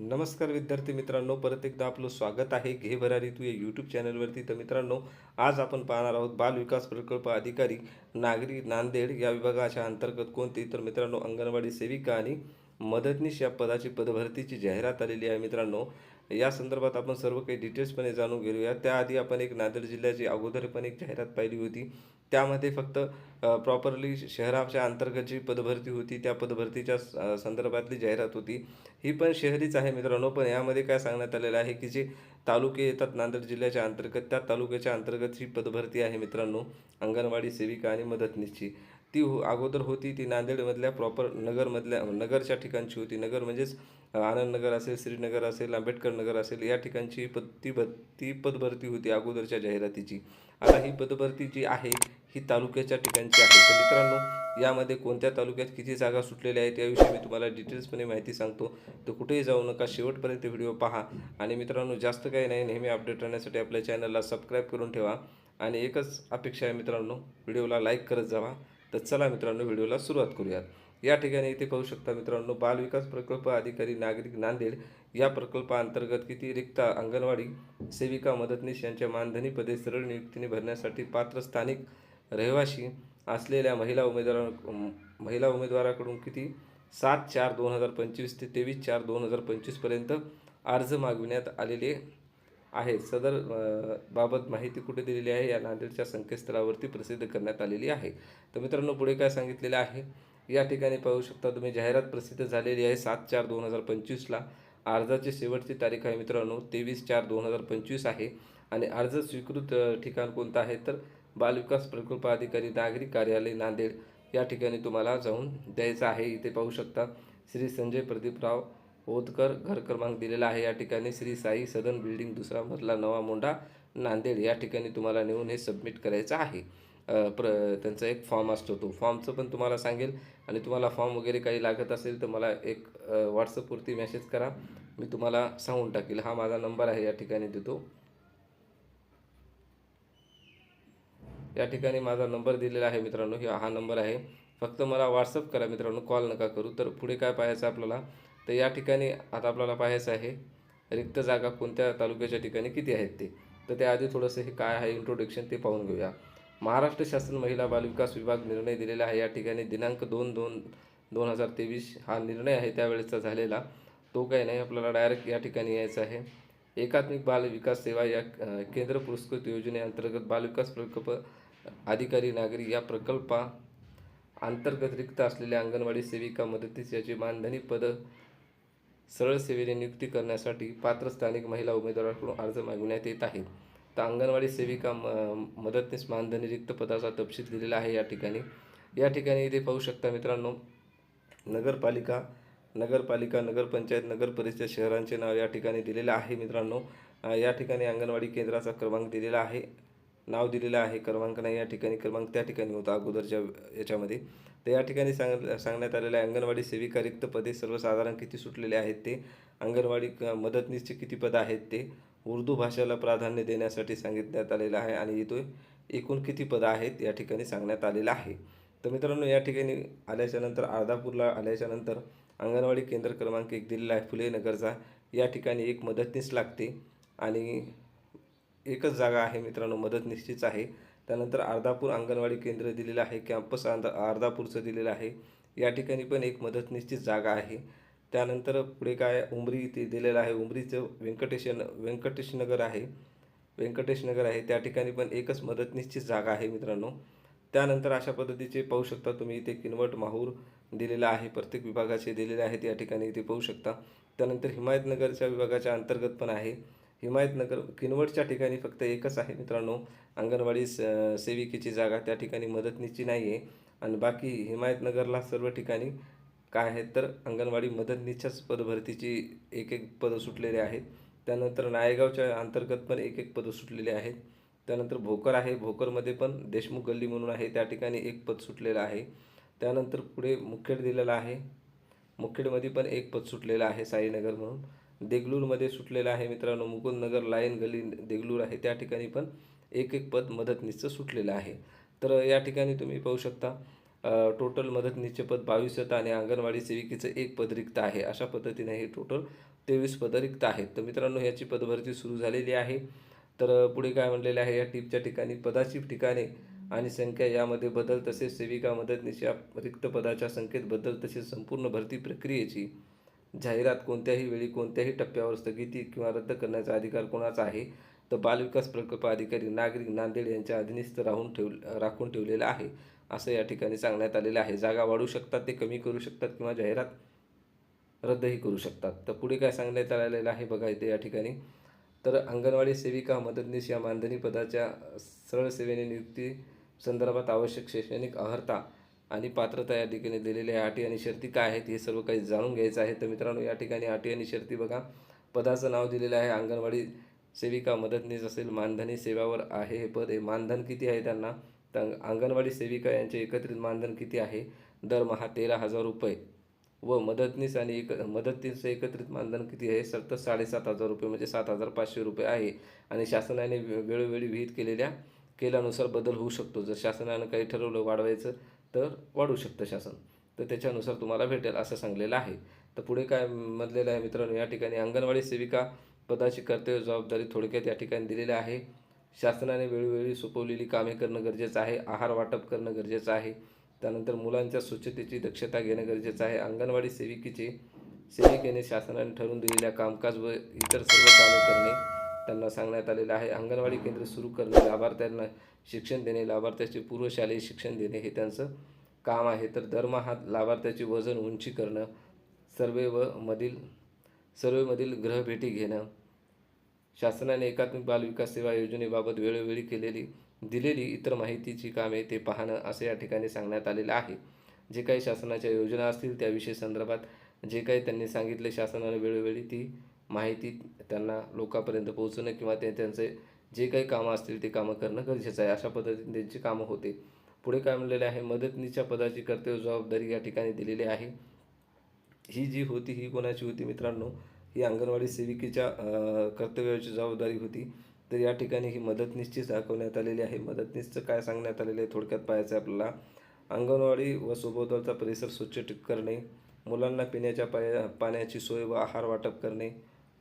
नमस्कार विद्यार्थी मित्रांनो परत एकदा आपलं स्वागत आहे घे भरारी तू या यूट्यूब चॅनलवरती तर मित्रांनो आज आपण पाहणार आहोत बाल विकास प्रकल्प अधिकारी नागरी नांदेड या विभागाच्या अंतर्गत कोणती? तर मित्रांनो अंगणवाडी सेविका आणि मदतनीस या पदाची पदभरतीची जाहिरात आलेली आहे मित्रांनो. या संदर्भात आपण सर्व काही डिटेल्सपणे जाणून घेऊया. त्याआधी आपण एक नांदेड जिल्ह्याची अगोदर पण एक जाहिरात पाहिली होती. त्यामध्ये फक्त प्रॉपरली शहराच्या अंतर्गत जी पदभरती होती. त्या पदभरतीच्या स- संदर्भातली जाहिरात होती. ही पण शहरीच आहे मित्रांनो पण यामध्ये काय सांगण्यात आलेलं आहे की जे तालुके येतात नांदेड जिल्ह्याच्या अंतर्गत त्या तालुक्याच्या अंतर्गत ही पदभरती आहे मित्रांनो अंगणवाडी सेविका आणि मदतनीसची. ती हो अगोदर होती ती नांदेडमधल्या प्रॉपर नगरमधल्या नगरच्या ठिकाणची होती. नगर म्हणजेच आनंदनगर असेल श्रीनगर असेल आंबेडकर नगर असेल या ठिकाणची पद ती पद ती पदभरती होती अगोदरच्या जाहिरातीची. आता ही पदभरती जी आहे ही तालुक्याच्या ठिकाणची आहे. तर मित्रांनो यामध्ये कोणत्या तालुक्यात किती जागा सुटलेल्या आहेत याविषयी मी तुम्हाला डिटेल्सपणे माहिती सांगतो. तर कुठेही जाऊ नका शेवटपर्यंत व्हिडिओ पहा. आणि मित्रांनो जास्त काही नाही नेहमी अपडेट राहण्यासाठी आपल्या चॅनलला सबस्क्राईब करून ठेवा. आणि एकच अपेक्षा आहे मित्रांनो व्हिडिओला लाईक करत जावा. तर चला मित्रांनो व्हिडिओला सुरुवात करूयात. या ठिकाणी इथे पाहू शकता मित्रांनो बालविकास प्रकल्प अधिकारी नागरिक नांदेड या प्रकल्पाअंतर्गत किती रिक्त अंगणवाडी सेविका मदतनीस यांच्या मानधनी पदे सरळ नियुक्तीने भरण्यासाठी पात्र स्थानिक रहिवासी असलेल्या महिला उमेदवारां महिला उमेदवाराकडून किती? सात चार दोन हजार पंचवीस ते तेवीस चार दोन हजार पंचवीसपर्यंत अर्ज मागविण्यात आलेले आहे. सदर बाबत माहिती कुठे दिलेली आहे? या नांदेडच्या संकेतस्थळावरती प्रसिद्ध करण्यात आलेली आहे. तर मित्रांनो पुढे काय सांगितलेलं आहे? या ठिकाणी पाहू शकता तुम्ही जाहिरात प्रसिद्ध झालेली आहे सात चार दोन हजार पंचवीसला अर्जाची शेवटची तारीख आहे मित्रांनो तेवीस चार दोन हजार पंचवीस आहे. आणि अर्ज स्वीकृत ठिकाण कोणतं आहे? तर बालविकास प्रकल्प अधिकारी नागरिक कार्यालय नांदेड. या ठिकाणी तुम्हाला जाऊन द्यायचं आहे. इथे पाहू शकता श्री संजय प्रदीपराव ओतकर घर क्रमांक दिलेला आहे. या ठिकाणी श्री साई सदन बिल्डिंग दुसरा मधला नवा मोंढा नांदेड या ठिकाणी तुम्हाला नेऊन हे सबमिट करायचं आहे. प्र त्यांचा एक फॉर्म असतो तो. फॉर्मचं पण तुम्हाला सांगेल. आणि तुम्हाला फॉर्म वगैरे काही लागत असेल तर मला एक व्हॉट्सअपवरती मेसेज करा. मी तुम्हाला सांगून टाकेल. हा माझा नंबर आहे. या ठिकाणी देतो. या ठिकाणी माझा नंबर दिलेला आहे मित्रांनो. हा नंबर आहे. फक्त मला व्हॉट्सअप करा मित्रांनो. कॉल नका करू. तर पुढे काय पाहायचं आपल्याला? तर या ठिकाणी आता आपल्याला पाहायचं आहे रिक्त जागा कोणत्या तालुक्याच्या ठिकाणी किती आहेत ते? तर त्याआधी थोडंसं हे काय आहे इंट्रोडक्शन ते पाहून घेऊया. महाराष्ट्र शासन महिला बालविकास विभाग निर्णय दिलेला आहे. या ठिकाणी दिनांक दोन दोन दोन हजार तेवीस हा निर्णय आहे त्यावेळेचा झालेला. तो काही नाही आपल्याला डायरेक्ट या ठिकाणी यायचं आहे. एकात्मिक बाल विकास सेवा या केंद्र पुरस्कृत योजनेअंतर्गत बालविकास प्रकल्प अधिकारी नागरी या प्रकल्पा अंतर्गत रिक्त असलेल्या अंगणवाडी सेविका मदतीस याची मानधनी पद सरळ सेवेने नियुक्ती करण्यासाठी पात्र स्थानिक महिला उमेदवाराकडून अर्ज मागविण्यात येत आहे. तर अंगणवाडी सेविका म मदतनीस मानधनी रिक्त पदाचा तपशील दिलेला आहे या ठिकाणी. या ठिकाणी इथे पाहू शकता मित्रांनो नगरपालिका नगरपालिका नगरपंचायत नगर परिषद शहरांचे नाव या ठिकाणी दिलेलं आहे मित्रांनो. या ठिकाणी अंगणवाडी केंद्राचा क्रमांक दिलेला आहे. नाव दिलेलं आहे. क्रमांक नाही या ठिकाणी. क्रमांक त्या ठिकाणी होता अगोदरच्या याच्यामध्ये. तर या ठिकाणी सांग सांगण्यात आलेलं आहे अंगणवाडी सेविका रिक्त पदे सर्वसाधारण किती सुटलेले आहेत ते? अंगणवाडी क- मदतनीसचे किती पदं आहेत ते? उर्दू भाषेला प्राधान्य देण्यासाठी सांगितण्यात आलेलं आहे आणि इथे एकूण किती पदं आहेत या ठिकाणी सांगण्यात आलेलं आहे. तर मित्रांनो या ठिकाणी आल्याच्यानंतर अर्धापूरला आल्याच्यानंतर अंगणवाडी केंद्र क्रमांक एक दिलेला आहे फुले नगरचा. या ठिकाणी एक मदतनीस लागते आणि एकच जागा आहे मित्रांनो मदत निश्चित आहे. त्यानंतर अर्धापूर अंगणवाडी केंद्र दिलेलं आहे कॅम्पस अर्धा अर्धापूरचं दिलेलं आहे. या ठिकाणी पण एक मदत निश्चित जागा आहे. त्यानंतर पुढे काय उमरी इथे दिलेलं आहे. उमरीचं व्यंकटेश व्यंकटेशनगर आहे. व्यंकटेशनगर आहे. त्या ठिकाणी पण एकच मदत निश्चित जागा आहे मित्रांनो. त्यानंतर अशा पद्धतीचे पाहू शकता तुम्ही इथे किनवट माहूर दिलेला आहे. प्रत्येक विभागाचे दिलेले आहेत या ठिकाणी इथे पाहू शकता. त्यानंतर हिमायतनगरच्या विभागाच्या अंतर्गत पण आहे. हिमायतनगर किनवटच्या ठिकाणी फक्त एकच आहे मित्रांनो. अंगणवाडी स सेविकेची जागा त्या ठिकाणी मदतनीची नाही आहे आणि बाकी हिमायतनगरला सर्व ठिकाणी काय आहेत तर अंगणवाडी मदतनीच्याच पदभरतीची एक एक पदं सुटलेली आहेत. त्यानंतर नायगावच्या अंतर्गत पण एक एक पदं सुटलेली आहेत. त्यानंतर भोकर आहे. भोकरमध्ये पण देशमुख गल्ली म्हणून आहे. त्या ठिकाणी एक पद सुटलेलं आहे. त्यानंतर पुढे मुखेड दिलेला आहे. मुखेडमध्ये पण एक पद सुटलेलं आहे साईनगर म्हणून. देगलूरमध्ये सुटलेलं आहे. मित्रांनो मुकुंदनगर लाईन गली देगलूर आहे. त्या ठिकाणी पण एक एक पद मदतनीसचं सुटलेलं आहे. तर या ठिकाणी तुम्ही पाहू शकता टोटल मदतनीसचे पद बावीस आहेत आणि अंगणवाडी सेविकेचं एक पद रिक्त आहे. अशा पद्धतीने हे टोटल तेवीस पदं रिक्त आहेत. तर मित्रांनो याची पदभरती सुरू झालेली आहे. तर पुढे काय म्हणलेले आहे? या टीपच्या ठिकाणी पदाची ठिकाणे आणि संख्या यामध्ये बदल तसेच सेविका मदतनीस या रिक्त पदाच्या संख्येत बदल तसेच संपूर्ण भरती प्रक्रियेची जाहिरात कोणत्याही वेळी कोणत्याही टप्प्यावर स्थगिती किंवा रद्द करण्याचा अधिकार कोणाचा आहे तर बालविकास प्रकल्प अधिकारी नागरिक नांदेड यांच्या अधीनस्थ राहून ठेव राखून ठेवलेलं आहे असं या ठिकाणी सांगण्यात आलेलं आहे. जागा वाढू शकतात ते कमी करू शकतात किंवा जाहिरात रद्दही करू शकतात. तर पुढे काय सांगण्यात आलेलं आहे बघा इथे या ठिकाणी. तर अंगणवाडी सेविका मदतनीस या मानधनी पदाच्या सरळ सेवेने नियुक्ती संदर्भात आवश्यक शैक्षणिक अर्हता आणि पात्रता या ठिकाणी दिलेल्या अटी आणि शर्ती काय आहेत हे सर्व काही जाणून घ्यायचं आहे. तर मित्रांनो या ठिकाणी अटी आणि शर्ती बघा. पदाचं नाव दिलेलं आहे अंगणवाडी सेविका मदतनीस असेल मानधनी सेवावर आहे हे पद. हे मानधन किती आहे त्यांना? तर अंगणवाडी सेविका यांचे एकत्रित मानधन किती आहे? दरमहा तेरा हजार रुपये. व मदतनीस आणि एक मदतनीसचं एकत्रित मानधन किती आहे? सतत साडेसात हजार रुपये म्हणजे सात हजार पाचशे रुपये आहे. आणि शासनाने वे- वेळोवेळी विहित केलेल्या केल्यानुसार बदल होऊ शकतो. जर शासनानं काही ठरवलं वाढवायचं तर वाढू शकतं शासन. तर त्याच्यानुसार तुम्हाला भेटेल असं सांगलेलं आहे. तर पुढे काय म्हटलेलं आहे मित्रांनो या ठिकाणी अंगणवाडी सेविका पदाची कर्तव्य जबाबदारी थोडक्यात या ठिकाणी दिलेली आहे. शासनाने वेळोवेळी सोपवलेली कामे करणं गरजेचं आहे आहार वाटप करणं गरजेचं आहे. त्यानंतर मुलांच्या स्वच्छतेची दक्षता घेणं गरजेचं आहे. अंगणवाडी सेविकेचे सेविकेने शासनाने ठरवून दिलेल्या कामकाज व इतर सर्व कामे करणे त्यांना सांगण्यात आलेलं आहे. अंगणवाडी केंद्र सुरू करणे लाभार्थ्यांना शिक्षण देणे लाभार्थ्याचे पूर्वशालेय शिक्षण देणे हे त्यांचं काम आहे. तर दरमहा लाभार्थ्याचे वजन उंची करणं सर्वे व मधील सर्वेमधील ग्रहभेटी घेणं शासनाने एकात्मिक बालविकास सेवा योजनेबाबत वेळोवेळी केलेली दिलेली इतर माहितीची कामे ते पाहणं असे या ठिकाणी सांगण्यात आलेलं आहे. जे काही शासनाच्या योजना असतील त्याविषयी संदर्भात जे काही त्यांनी सांगितले शासनाने वेळोवेळी ती माहिती त्यांना लोकांपर्यंत पोहोचणं किंवा ते त्यांचे जे काही कामं असतील ते कामं करणं गरजेचं आहे. अशा पद्धतीने त्यांची कामं होते. पुढे काय म्हणलेले आहे मदतनीच्या पदाची कर्तव्य जबाबदारी या ठिकाणी दिलेली आहे. ही जी होती ही कोणाची होती मित्रांनो? ही अंगणवाडी सेविकेच्या कर्तव्याची जबाबदारी होती. तर या ठिकाणी ही मदतनीसचीच दाखवण्यात आलेली आहे. मदतनीसचं काय सांगण्यात आलेलं आहे थोडक्यात पाहायचं आहे आपल्याला. अंगणवाडी व सोबतचा परिसर स्वच्छ करणे. मुलांना पिण्याच्या पाया पाण्याची सोय व आहार वाटप करणे.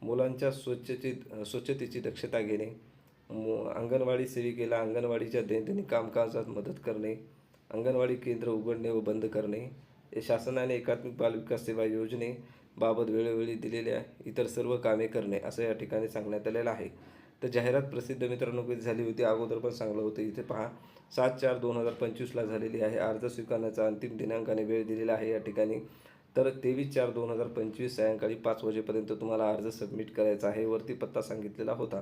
मुलांच्या स्वच्छतेची स्वच्छतेची दक्षता घेणे. अंगणवाडी सेविकेला अंगणवाडीच्या दैनंदिन कामकाजात मदत करणे अंगणवाडी केंद्र उघडणे व बंद करणे हे शासनाने एकात्मिक बालविकास सेवा योजनेबाबत वेळोवेळी दिलेल्या इतर सर्व कामे करणे असं या ठिकाणी सांगण्यात आलेलं आहे. तर जाहिरात प्रसिद्ध मित्रांनो कधी झाली होती अगोदर पण सांगलं होतं. इथे पहा सात चार दोन हजार पंचवीसला झालेली आहे. अर्ज स्वीकारण्याचा अंतिम दिनांकाने वेळ दिलेला आहे या ठिकाणी. तर तेवीस चार दोन हजार पंचवीस सायंकाळी पाच वाजेपर्यंत तुम्हाला अर्ज सबमिट करायचा आहे वरती पत्ता सांगितलेला होता.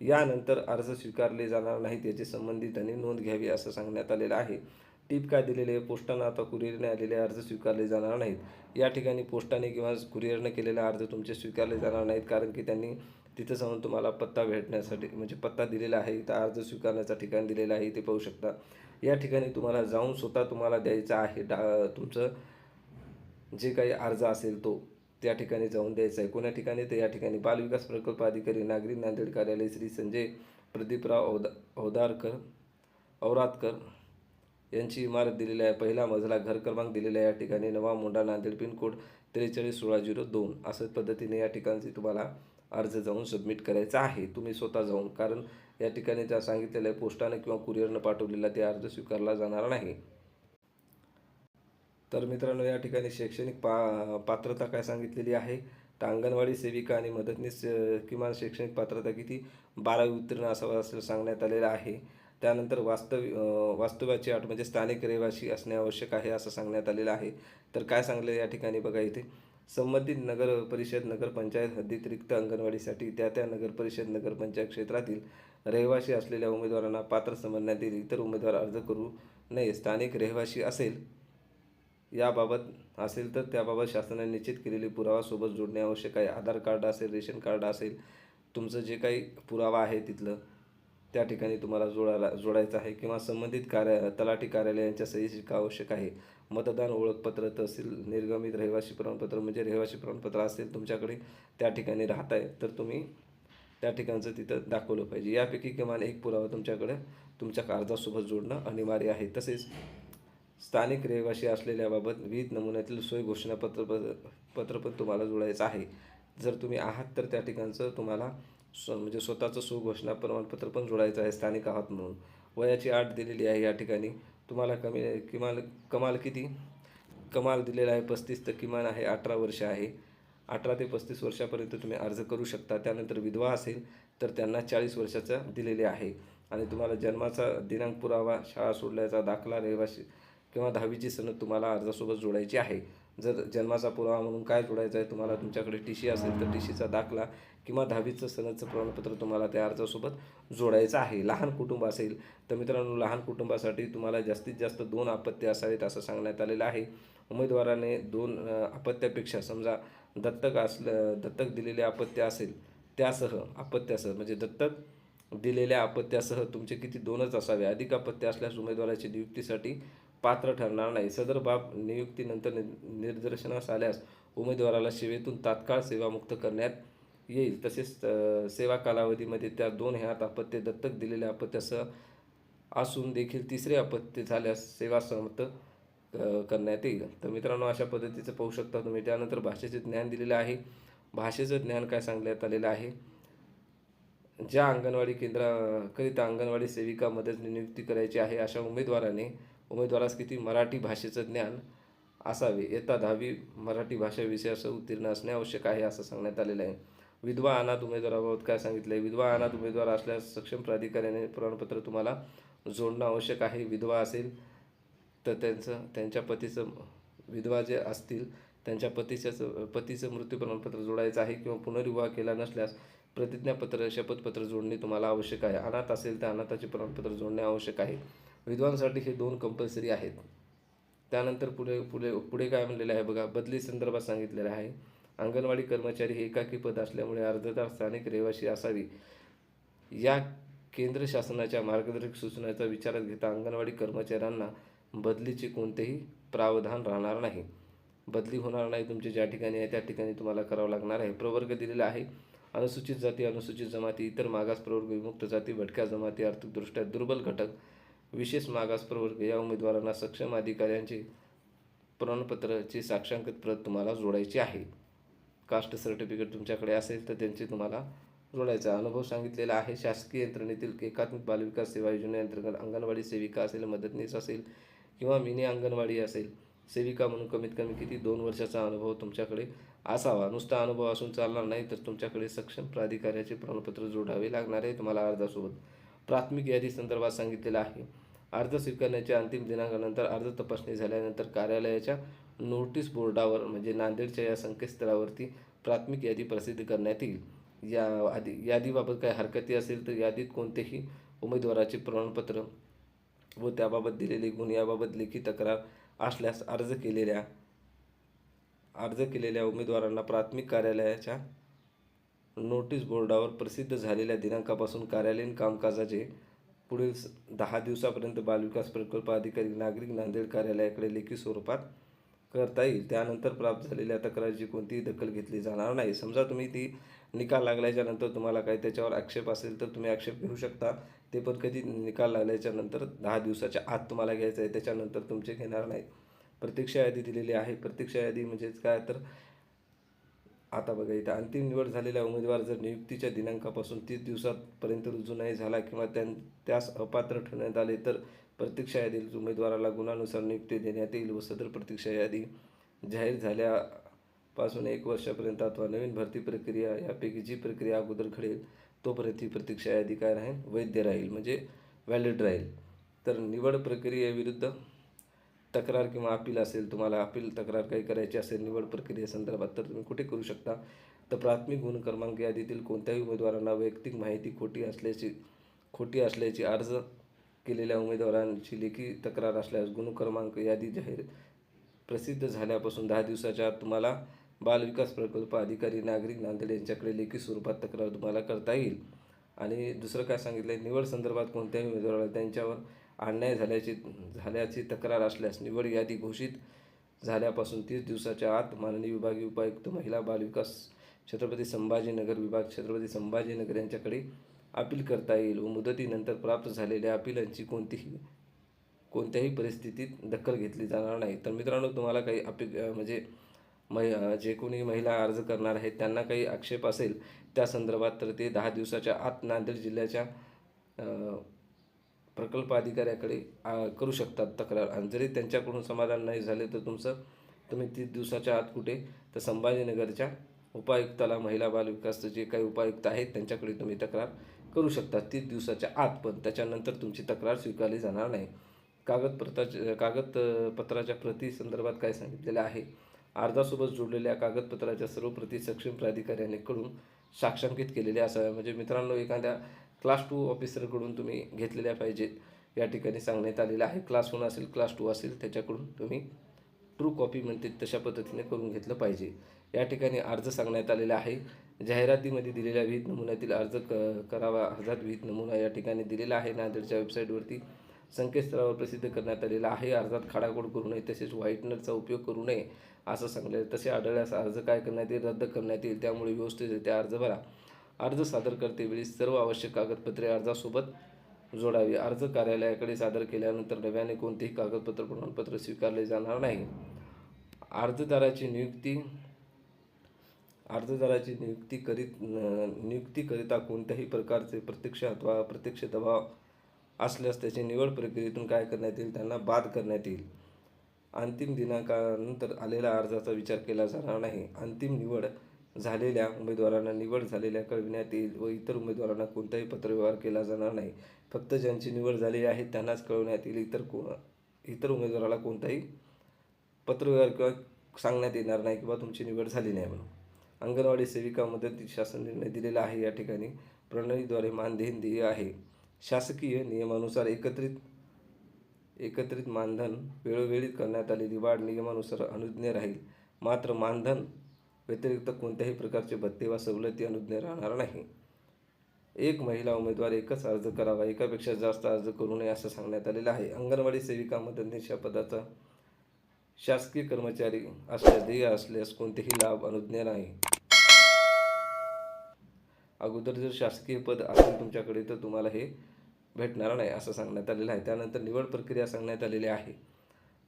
यानंतर अर्ज स्वीकारले जाणार नाहीत याची संबंधितांनी नोंद घ्यावी असं सांगण्यात आलेलं आहे. टीप काय दिलेले? आहे पोस्टानं आता कुरिअरने आलेले अर्ज स्वीकारले जाणार नाहीत. या ठिकाणी पोस्टाने किंवा कुरिअरने केलेले अर्ज तुमचे स्वीकारले जाणार नाहीत कारण की त्यांनी तिथं जाऊन तुम्हाला पत्ता भेटण्यासाठी म्हणजे पत्ता दिलेला आहे इथं अर्ज स्वीकारण्याचा ठिकाण दिलेलं आहे ते पाहू शकता. या ठिकाणी तुम्हाला जाऊन स्वतः तुम्हाला द्यायचं आहे डा तुमचं जे काही अर्ज असेल तो. त्या ठिकाणी जाऊन द्यायचं आहे कोण्या ठिकाणी? तर या ठिकाणी बालविकास प्रकल्प अधिकारी नागरी नांदेड कार्यालय श्री संजय प्रदीपराव औदा औदारकर औरातकर यांची इमारत दिलेली आहे. पहिला मजला घर क्रमांक दिलेला आहे. या ठिकाणी नवा मोंडा नांदेड पिनकोड त्रेचाळीस सोळा झिरो दोन असं पद्धतीने या ठिकाणची तुम्हाला अर्ज जाऊन सबमिट करायचा आहे. तुम्ही स्वतः जाऊन कारण या ठिकाणी त्या सांगितलेल्या पोस्टाने पोस्टानं किंवा कुरिअरनं पाठवलेला ते अर्ज स्वीकारला जाणार नाही. तर मित्रांनो या ठिकाणी शैक्षणिक पा पात्रता काय सांगितलेली आहे? तर अंगणवाडी सेविका आणि मदतनीस किमान शैक्षणिक पात्रता किती? बारावी उत्तीर्ण असावं असं सांगण्यात आलेलं आहे. त्यानंतर वास्तव वास्तव्याची अट म्हणजे स्थानिक रहिवासी असणे आवश्यक आहे असं सांगण्यात आलेलं आहे. तर काय सांगलं या ठिकाणी बघा इथे. संबंधित नगर परिषद नगरपंचायत हद्दीत रिक्त अंगणवाडीसाठी त्या त्या नगर परिषद नगरपंचायत क्षेत्रातील रहिवासी असलेल्या उमेदवारांना पात्र समजण्यात येईल. इतर उमेदवार अर्ज करू नये. स्थानिक रहिवासी असेल याबाबत असेल तर त्याबाबत शासनाने निश्चित केलेली पुरावा सोबत जोडणे आवश्यक आहे. आधार कार्ड असेल रेशन कार्ड असेल तुमचं जे काही पुरावा आहे तिथलं त्या ठिकाणी तुम्हाला जोडायला जोडायचं आहे किंवा संबंधित कार्य तलाठी कार्यालयांच्या सही आवश्यक आहे. मतदान ओळखपत्र तहसील निर्गमित रहिवासी प्रमाणपत्र म्हणजे रहिवासी प्रमाणपत्र असेल तुमच्याकडे त्या ठिकाणी राहत आहे तर तुम्ही त्या ठिकाणचं तिथं दाखवलं पाहिजे. यापैकी किमान एक पुरावा तुमच्याकडे तुमच्या अर्जासोबत जोडणं अनिवार्य आहे. तसेच स्थानिक रहिवासी असलेल्याबाबत विविध नमुन्यातील सोय घोषणापत्र पत्र पण तुम्हाला जोडायचं आहे. जर तुम्ही आहात तर त्या ठिकाणचं तुम्हाला स्व म्हणजे स्वतःचं सुघोषणा प्रमाणपत्र पण जोडायचं आहे स्थानिक आहात म्हणून. वयाची आठ दिलेली आहे या ठिकाणी. तुम्हाला कमी किमान कमाल किती? कमाल दिलेला आहे पस्तीस तर किमान आहे अठरा वर्ष आहे. अठरा ते पस्तीस वर्षापर्यंत तुम्ही अर्ज करू शकता. त्यानंतर विधवा असेल तर त्यांना चाळीस वर्षाचा दिलेले आहे. आणि तुम्हाला जन्माचा दिनांक पुरावा शाळा सोडल्याचा दाखला रहिवासी किंवा दहावीची सनद तुम्हाला अर्जासोबत जोडायची आहे. जर जन्माचा पुरावा म्हणून काय जोडायचं आहे तुम्हाला तुमच्याकडे टी सी असेल तर टी सीचा दाखला किंवा दहावीचं सनदचं प्रमाणपत्र तुम्हाला त्या अर्जासोबत जोडायचं आहे. लहान कुटुंब असेल तर मित्रांनो लहान कुटुंबासाठी तुम्हाला जास्तीत जास्त दोन अपत्य असावेत असं सांगण्यात आलेलं आहे. उमेदवाराने दोन अपत्यापेक्षा समजा दत्तक असलं दत्तक दिलेले अपत्य असेल त्यासह अपत्यासह म्हणजे दत्तक दिलेल्या अपत्यासह तुमचे किती दोनच असावे? अधिक अपत्य असल्यास उमेदवाराची नियुक्तीसाठी पात्र ठरणार नाही. सदर बाब नियुक्तीनंतर नि- निदर्शनास आल्यास उमेदवाराला सेवेतून तात्काळ सेवामुक्त करण्यात येईल. तसेच सेवा कालावधीमध्ये त्या दोन ह्यात अपत्य दत्तक दिलेल्या अपत्यासह असून देखील तिसरे अपत्य झाल्यास सेवा समाप्त करण्यात येईल. तर मित्रांनो अशा पद्धतीचं पाहू शकता तुम्ही. त्यानंतर भाषेचे ज्ञान दिलेलं आहे. भाषेचं ज्ञान काय सांगण्यात आलेलं आहे? ज्या अंगणवाडी केंद्राकरिता अंगणवाडी सेविका मदत नियुक्ती करायची आहे अशा उमेदवाराने उमेदवारास किती मराठी भाषेचं ज्ञान असावे? येता दहावी मराठी भाषा विषयासह उत्तीर्ण असणे आवश्यक आहे असं सांगण्यात आलेलं आहे. विधवा अनाथ उमेदवाराबाबत काय सांगितलं आहे विधवा अनाथ उमेदवार असल्यास सक्षम प्राधिकाऱ्याने प्रमाणपत्र तुम्हाला जोडणं आवश्यक आहे. विधवा असेल तर त्यांचं त्यांच्या पतीचं विधवा जे असतील त्यांच्या पतीचं पतीचं मृत्यू प्रमाणपत्र जोडायचं आहे किंवा पुनर्विवाह केला नसल्यास प्रतिज्ञापत्र शपथपत्र जोडणे तुम्हाला आवश्यक आहे. अनाथ असेल तर अनाथाचे प्रमाणपत्र जोडणे आवश्यक आहे. विद्वांसाठी हे दोन कंपल्सरी आहेत. त्यानंतर पुढे पुढे पुढे काय म्हणलेलं आहे बघा बदली संदर्भात सांगितलेलं आहे. अंगणवाडी कर्मचारी हे एकाकी पद असल्यामुळे अर्धता स्थानिक रहिवासी असावी. या केंद्र शासनाच्या मार्गदर्शक सूचनाचा विचारात घेता अंगणवाडी कर्मचाऱ्यांना बदलीचे कोणतेही प्रावधान राहणार नाही. बदली होणार नाही तुमचे ज्या ठिकाणी आहे त्या ठिकाणी तुम्हाला करावं लागणार आहे. प्रवर्ग दिलेला आहे. अनुसूचित जाती अनुसूचित जमाती इतर मागास प्रवर्ग विमुक्त जाती भटक्या जमाती आर्थिकदृष्ट्या दुर्बल घटक विशेष मागास प्रवर्ग या उमेदवारांना सक्षम अधिकाऱ्यांचे प्रमाणपत्राची साक्षांकित प्रत तुम्हाला जोडायची आहे. कास्ट सर्टिफिकेट तुमच्याकडे असेल तर त्यांचे तुम्हाला जोडायचा अनुभव सांगितलेला आहे. शासकीय यंत्रणेतील एकात्मिक बालविकास सेवा योजनेअंतर्गत अंगणवाडी सेविका असेल मदतनीस असेल किंवा मिनी अंगणवाडी असेल सेविका म्हणून कमीत कमी किती दोन वर्षाचा अनुभव तुमच्याकडे असावा. नुसता अनुभव असून चालणार नाही तर तुमच्याकडे सक्षम प्राधिकाऱ्याचे प्रमाणपत्र जोडावे लागणार आहे. तुम्हाला अर्जासोबत प्राथमिक यादी संदर्भात सांगितलेलं आहे. अर्ज स्वीकारण्याच्या अंतिम दिनांकानंतर अर्ज तपासणी झाल्यानंतर कार्यालयाच्या नोटीस बोर्डावर म्हणजे नांदेडच्या या संकेतस्थळावरती प्राथमिक यादी प्रसिद्ध करण्यात येईल. या आधी यादीबाबत काही हरकती असेल तर यादीत कोणतेही उमेदवाराचे प्रमाणपत्र व त्याबाबत दिलेले गुण याबाबत लेखी तक्रार असल्यास अर्ज केलेल्या अर्ज केलेल्या उमेदवारांना प्राथमिक कार्यालयाच्या नोटीस बोर्डावर प्रसिद्ध झालेल्या दिनांकापासून कार्यालयीन कामकाजाचे पुढील दहा दिवसापर्यंत बालविकास प्रकल्प अधिकारी नागरिक नांदेड कार्यालयाकडे लेखी स्वरूपात करता येईल. त्यानंतर प्राप्त झालेल्या तक्रारीची कोणतीही दखल घेतली जाणार नाही. समजा तुम्ही ती निकाल लागल्याच्या नंतर तुम्हाला काही त्याच्यावर आक्षेप असेल तर तुम्ही आक्षेप घेऊ शकता. ते पण कधी निकाल लागल्याच्या नंतर दहा दिवसाच्या आत तुम्हाला घ्यायचं आहे. त्याच्यानंतर तुमचे घेणार नाही. प्रतीक्षा यादी दिलेली आहे. प्रतीक्षा यादी म्हणजेच काय? तर आता बघा इथं अंतिम निवड झालेला उमेदवार जर नियुक्तीच्या दिनांकापासून तीस दिवसापर्यंत रुजू नाही झाला किंवा त्यां त्यास अपात्र ठरण्यात आले तर प्रतीक्षा यादीत उमेदवाराला गुणानुसार नियुक्ती देण्यात येईल व सदर प्रतीक्षा यादी जाहीर झाल्यापासून एक वर्षापर्यंत अथवा नवीन भरती प्रक्रिया यापैकी जी प्रक्रिया अगोदर घडेल तोपर्यंत ही प्रतीक्षा यादी काय राहील? वैध राहील म्हणजे व्हॅलिड राहील. तर निवड प्रक्रियेविरुद्ध तक्रार किंवा अपील असेल तुम्हाला अपील तक्रार काही करायची असेल निवड प्रक्रियेसंदर्भात तर तुम्ही कुठे करू शकता? तर प्राथमिक गुण क्रमांक यादीतील कोणत्याही उमेदवारांना वैयक्तिक माहिती खोटी असल्याची खोटी असल्याची अर्ज केलेल्या उमेदवारांची लेखी तक्रार असल्यास गुण क्रमांक यादी जाहीर प्रसिद्ध झाल्यापासून दहा दिवसाच्या आत तुम्हाला बालविकास प्रकल्प अधिकारी नागरिक नांदेड यांच्याकडे लेखी स्वरूपात तक्रार तुम्हाला करता येईल. आणि दुसरं काय सांगितलं आहे निवड संदर्भात कोणत्याही उमेदवाराला त्यांच्यावर अन्याय झाल्याची झाल्याची तक्रार असल्यास निवड यादी घोषित झाल्यापासून तीस दिवसाच्या आत माननीय विभागीय उपायुक्त महिला बालविकास छत्रपती संभाजीनगर विभाग छत्रपती संभाजीनगर यांच्याकडे अपील करता येईल व मुदतीनंतर प्राप्त झालेल्या अपिलांची कोणतीही कोणत्याही परिस्थितीत दखल घेतली जाणार नाही. तर मित्रांनो तुम्हाला काही अपी म्हणजे मै जे कोणी महिला अर्ज करणार आहेत त्यांना काही आक्षेप असेल त्या संदर्भात तर ते दहा दिवसाच्या आत नांदेड जिल्ह्याच्या प्रकल्प अधिकाऱ्याकडे करू शकतात तक्रार. आणि जरी त्यांच्याकडून समाधान नाही झाले तर तुमचं तुम्ही तीस दिवसाच्या आत कुठे? तर संभाजीनगरच्या उपायुक्ताला महिला बालविकासचे जे काही उपायुक्त आहेत त्यांच्याकडे तुम्ही तक्रार करू शकता तीस दिवसाच्या आत. पण त्याच्यानंतर तुमची तक्रार स्वीकारली जाणार नाही. कागदपत्राच्या कागदपत्राच्या प्रती संदर्भात काय सांगितलेलं आहे? अर्जासोबत जोडलेल्या कागदपत्राच्या सर्व प्रती सक्षम प्राधिकाऱ्यांनीकडून साक्षांकित केलेल्या असाव्या म्हणजे मित्रांनो एखाद्या क्लास टू ऑफिसरकडून तुम्ही घेतलेल्या पाहिजेत. या ठिकाणी सांगण्यात आलेलं आहे क्लास वन असेल क्लास टू असेल त्याच्याकडून तुम्ही ट्रू कॉपी म्हणते तशा पद्धतीने करून घेतलं पाहिजे. या ठिकाणी अर्ज सांगण्यात आलेला आहे. जाहिरातीमध्ये दिलेल्या विहित नमुन्यातील अर्ज क करावा अर्जात विहित नमुना या ठिकाणी दिलेला आहे. नांदेडच्या वेबसाईटवरती संकेतस्थळावर प्रसिद्ध करण्यात आलेला आहे. अर्जात खाडाखोड करू नये तसेच व्हाईटनरचा उपयोग करू नये असं सांगले तसे आढळल्यास अर्ज काय करण्यात येईल रद्द करण्यात येईल त्यामुळे व्यवस्थितरित्या अर्ज भरा. अर्ज सादर करतेवेळी सर्व आवश्यक कागदपत्रे अर्जासोबत जोडावी. अर्ज कार्यालयाकडे सादर केल्यानंतर नव्याने कोणतेही कागदपत्र प्रमाणपत्र स्वीकारले जाणार नाही. अर्जदाराची नियुक्ती अर्जदाराची नियुक्ती करीत नियुक्तीकरिता कोणत्याही प्रकारचे प्रत्यक्ष अथवा अप्रत्यक्ष दबाव असल्यास त्याची निवड प्रक्रियेतून काय करण्यात येईल त्यांना बाद करण्यात येईल. अंतिम दिनांकानंतर आलेल्या अर्जाचा विचार केला जाणार नाही. अंतिम निवड झालेल्या उमेदवारांना निवड झालेल्या कळविण्यात येईल व इतर उमेदवारांना कोणताही पत्रव्यवहार केला जाणार नाही. फक्त ज्यांची निवड झालेली आहे त्यांनाच कळवण्यात येईल इतर को इतर उमेदवाराला कोणताही पत्रव्यवहार किंवा सांगण्यात येणार नाही किंवा तुमची निवड झाली नाही म्हणून. अंगणवाडी सेविका मदत शासन निर्णय दिलेला आहे. या ठिकाणी प्रणालीद्वारे मानधन देय आहे. शासकीय नियमानुसार एकत्रित एकत्रित मानधन वेळोवेळी करण्यात आलेली वाढ नियमानुसार अनुज्ञ राहील. मात्र मानधन व्यतिरिक्त कोणत्याही प्रकारचे भत्ते वा सवलती अनुज्ञ राहणार नाही. एक महिला उमेदवार एकच अर्ज करावा एकापेक्षा जास्त अर्ज करू नये असं सांगण्यात आलेलं आहे. अंगणवाडी सेविका मदतनीस या पदाचा शासकीय कर्मचारी असल्यास ध्येय असल्यास कोणतेही लाभ अनुज्ञा नाही. अगोदर जर शासकीय पद असेल तुमच्याकडे तर तुम्हाला हे भेटणार नाही असं सांगण्यात आलेलं आहे. त्यानंतर निवड प्रक्रिया सांगण्यात आलेली आहे.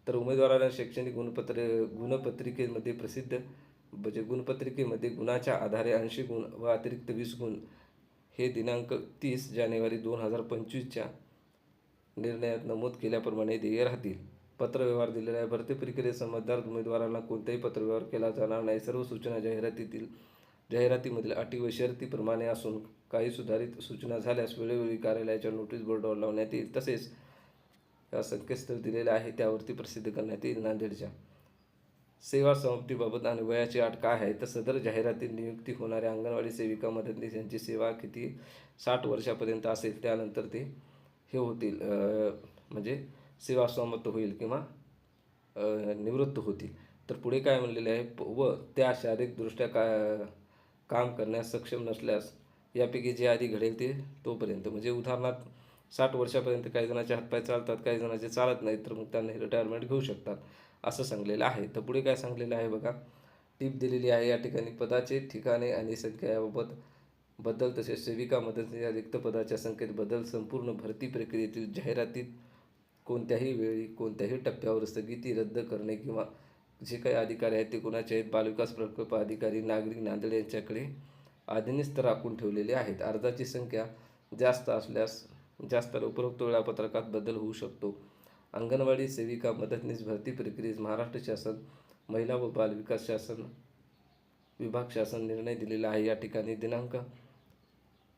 तर उमेदवाराला शैक्षणिक गुणपत्र गुणपत्रिकेमध्ये प्रसिद्ध म्हणजे गुणपत्रिकेमध्ये गुणाच्या आधारे ऐंशी गुण व अतिरिक्त वीस गुण हे दिनांक तीस जानेवारी दोन हजार पंचवीसच्या निर्णयात नमूद केल्याप्रमाणे देय राहतील. पत्रव्यवहार दिलेला आहे भरती प्रक्रियेत समजदार उमेदवारांना कोणताही पत्रव्यवहार केला जाणार नाही. सर्व सूचना जाहिरातीतील जाहिरातीमधील अटी व शर्तीप्रमाणे असून काही सुधारित सूचना झाल्यास वेळोवेळी कार्यालयाच्या नोटीस बोर्डावर लावण्यात येईल. तसेच संकेतस्थळ दिलेलं आहे त्यावरती प्रसिद्ध करण्यात येईल नांदेडच्या. सेवा समाप्तीबाबत आणि वयाची अट काय आहे. तर सदर जाहिरातीत नियुक्ती होणाऱ्या अंगणवाडी सेविका मदतनीस यांची सेवा किती साठ वर्षापर्यंत असेल त्यानंतर ते हे होतील म्हणजे सेवा समाप्त होईल किंवा निवृत्त होतील. तर पुढे काय म्हणलेले आहे? प- व त्या शारीरिकदृष्ट्या का काम करण्यास सक्षम नसल्यास यापैकी जे आधी घडेल ते तोपर्यंत. म्हणजे उदाहरणार्थ साठ वर्षापर्यंत काही जणांचे हातपाय चालतात काही जणांचे चालत नाहीत तर मग त्यांना रिटायरमेंट घेऊ शकतात असं सांगलेलं आहे. तर पुढे काय सांगलेलं आहे बघा? टीप दिलेली आहे या ठिकाणी पदाचे ठिकाणे आणि संख्या याबाबत बदल तसेच सेविका मदतीच्या रिक्त पदाच्या संख्येत बदल संपूर्ण भरती प्रक्रियेतील जाहिरातीत कोणत्याही वेळी कोणत्याही टप्प्यावर स्थगिती रद्द करणे किंवा जे काही अधिकारी आहेत ते कोणाचे आहेत बालविकास प्रकल्प अधिकारी नागरिक नांदेड यांच्याकडे आधीनेच तर राखून ठेवलेले आहेत. अर्जाची संख्या जास्त असल्यास जास्त उपरोक्त वेळापत्रकात बदल होऊ शकतो. अंगणवाडी सेविका मदतनीस भरती प्रक्रियेस महाराष्ट्र शासन महिला व बाल विकास शासन विभाग शासन निर्णय दिलेला आहे. या ठिकाणी दिनांक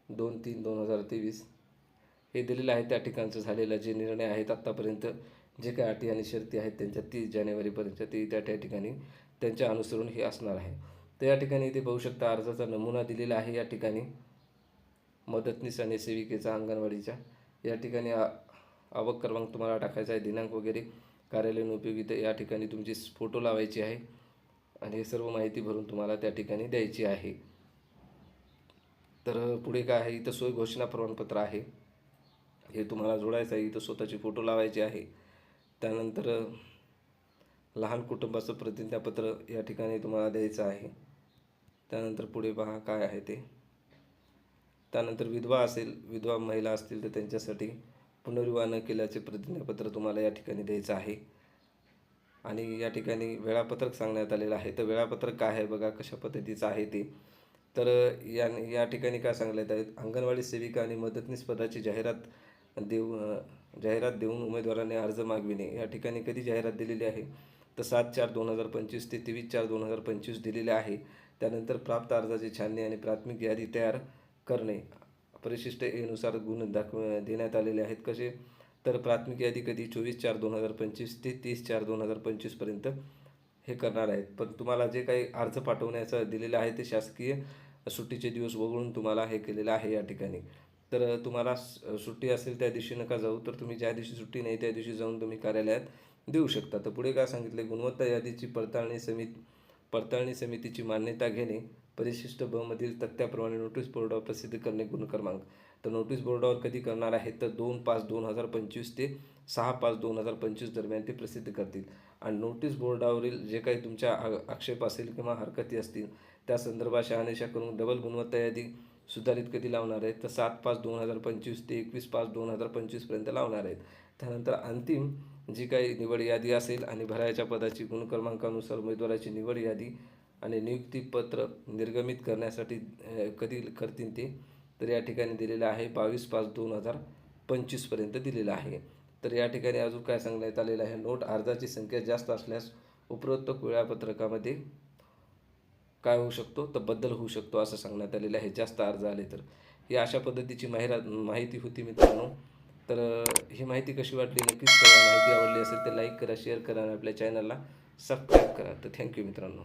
दोन तीन दोन हजार तेवीस हे दिलेलं आहे त्या ठिकाणचं झालेलं जे निर्णय आहेत आत्तापर्यंत जे काही अटी आणि शर्ती आहेत त्यांच्या तीस जानेवारीपर्यंत ते त्या त्या ठिकाणी त्यांच्या अनुसरून हे असणार आहे. तर या ठिकाणी इथे पाहू शकता अर्जाचा नमुना दिलेला आहे. या ठिकाणी मदतनीस आणि सेविकेचा अंगणवाडीच्या या ठिकाणी आ- आवक क्रमांक तुम्हाला टाकायचा आहे. दिनांक वगैरे कार्यालयीन उपयोगिता या ठिकाणी तुमची फोटो लावायची आहे. आणि हे सर्व माहिती भरून तुम्हाला त्या ठिकाणी द्यायची आहे. तर पुढे काय आहे? इथं सोय घोषणा प्रमाणपत्र आहे. हे तुम्हाला जोडायचं आहे. इथं स्वतःची फोटो लावायची आहे. त्यानंतर लहान कुटुंबाचं प्रतिज्ञापत्र या ठिकाणी तुम्हाला द्यायचं आहे. त्यानंतर पुढे पहा काय आहे ते. त्यानंतर विधवा असेल विधवा महिला असतील तर त्यांच्यासाठी पुनर्विवाह न केल्याचे प्रतिज्ञापत्र तुम्हाला या ठिकाणी द्यायचं आहे. आणि या ठिकाणी वेळापत्रक सांगण्यात आलेलं आहे. तर वेळापत्रक काय आहे बघा कशा पद्धतीचं आहे ते. तर या या ठिकाणी काय सांगण्यात आहेत अंगणवाडी सेविका आणि मदतनीस पदाची जाहिरात देऊ जाहिरात देऊन उमेदवारांनी अर्ज मागविणे. या ठिकाणी कधी जाहिरात दिलेली आहे? तर सात चार दोन हजार पंचवीस ते तेवीस चार दोन हजार पंचवीस दिलेले आहे. त्यानंतर प्राप्त अर्जाची छाननी आणि प्राथमिक यादी तयार करणे. परिशिष्ट एनुसार गुण दाखव देण्यात आलेले आहेत. कसे? तर प्राथमिक यादी कधी? चोवीस चार दोन हजार पंचवीस ते तीस चार दोन हजार पंचवीसपर्यंत हे करणार आहेत. पण तुम्हाला जे काही अर्ज पाठवण्याचं दिलेलं आहे ते शासकीय सुट्टीचे दिवस वगळून तुम्हाला हे केलेलं आहे या ठिकाणी. तर तुम्हाला सुट्टी असेल त्या दिवशी नका जाऊ. तर तुम्ही ज्या दिवशी सुट्टी नाही त्या दिवशी जाऊन तुम्ही कार्यालयात देऊ शकता. तर पुढे काय सांगितले गुणवत्ता यादीची पडताळणी समिती पडताळणी समितीची मान्यता घेणे. परिशिष्ट ब मधील तक्त्याप्रमाणे नोटीस बोर्डावर प्रसिद्ध करणे गुणक्रमांक तर नोटीस बोर्डावर कधी करणार आहेत तर दोन पाच दोन हजार पंचवीस ते सहा पाच दोन हजार पंचवीस दरम्यान ते प्रसिद्ध करतील. आणि नोटीस बोर्डावरील जे काही तुमच्या आ- आक्षेप असेल किंवा हरकती असतील त्या संदर्भात शहानिशा करून डबल गुणवत्ता यादी सुधारित कधी लावणार आहेत? तर सात पाच दोन हजार पंचवीस ते एकवीस पाच दोन हजार पंचवीसपर्यंत लावणार आहेत. त्यानंतर अंतिम जी काही निवड यादी असेल आणि भरायच्या पदाची गुणक्रमांकानुसार उमेदवाराची निवड यादी आणि नियुक्तीपत्र निर्गमित करण्यासाठी कधी करतील ते तर या ठिकाणी दिलेलं आहे. बावीस पाच दोन हजार पंचवीसपर्यंत दिलेलं आहे. तर या ठिकाणी अजून काय सांगण्यात आलेलं आहे? नोट अर्जाची संख्या जास्त असल्यास उपरोक्त वेळापत्रकामध्ये काय होऊ शकतो? तर बदल होऊ शकतो असं सांगण्यात आलेलं आहे. जास्त अर्ज आले तर. ही अशा पद्धतीची माहिरा माहिती होती मित्रांनो. तर ही माहिती कशी वाटली? नक्कीच करा माहिती आवडली असेल तर लाईक करा शेअर करा आणि आपल्या चॅनलला सबस्क्राईब करा. तर थँक्यू मित्रांनो.